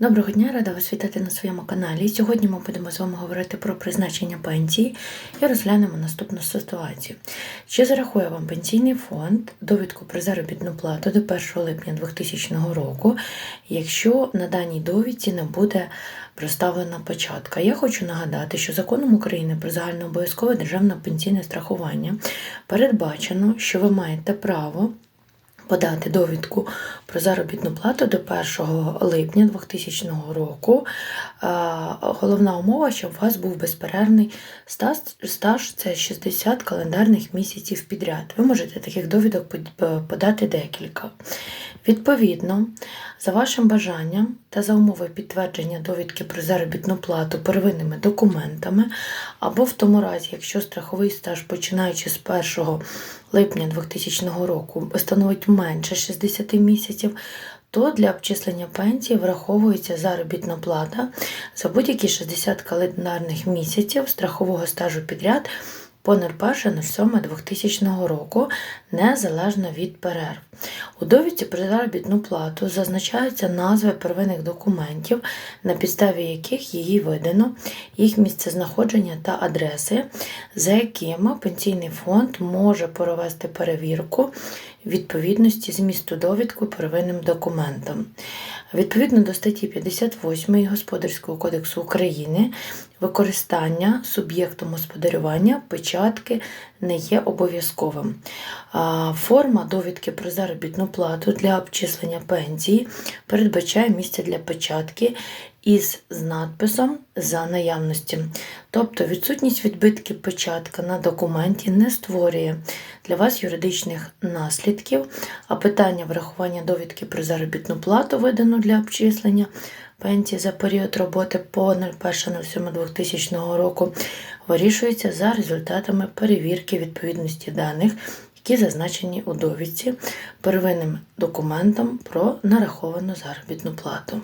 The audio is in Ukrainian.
Доброго дня, рада вас вітати на своєму каналі. Сьогодні ми будемо з вами говорити про призначення пенсії і розглянемо наступну ситуацію. Чи зарахує вам пенсійний фонд довідку про заробітну плату до 1 липня 2000 року, якщо на даній довідці не буде проставлена початка? Я хочу нагадати, що законом України про загальнообов'язкове державне пенсійне страхування передбачено, що ви маєте право подати довідку про заробітну плату до 1 липня 2000 року. Головна умова, щоб у вас був безперервний стаж, це 60 календарних місяців підряд. Ви можете таких довідок подати декілька. Відповідно, за вашим бажанням та за умови підтвердження довідки про заробітну плату первинними документами, або в тому разі, якщо страховий стаж, починаючи з 1 липня 2000 року, становить менше 60 місяців, то для обчислення пенсії враховується заробітна плата за будь-які 60 календарних місяців страхового стажу підряд по 01.07.2000 року, незалежно від перерв. У довідці про заробітну плату зазначаються назви первинних документів, на підставі яких її видано, їх місцезнаходження та адреси, за якими пенсійний фонд може провести перевірку відповідності змісту довідку первинним документам. Відповідно до статті 58 Господарського кодексу України, використання суб'єктом господарювання печатки не є обов'язковим. Форма довідки про заробітну плату для обчислення пенсії передбачає місце для печатки із надписом за наявності. Тобто відсутність відбитків печатка на документі не створює для вас юридичних наслідків, а питання врахування довідки про заробітну плату, видану для обчислення пенсії за період роботи по 01.07.2000 року, вирішується за результатами перевірки відповідності даних, які зазначені у довідці первинним документом про нараховану заробітну плату.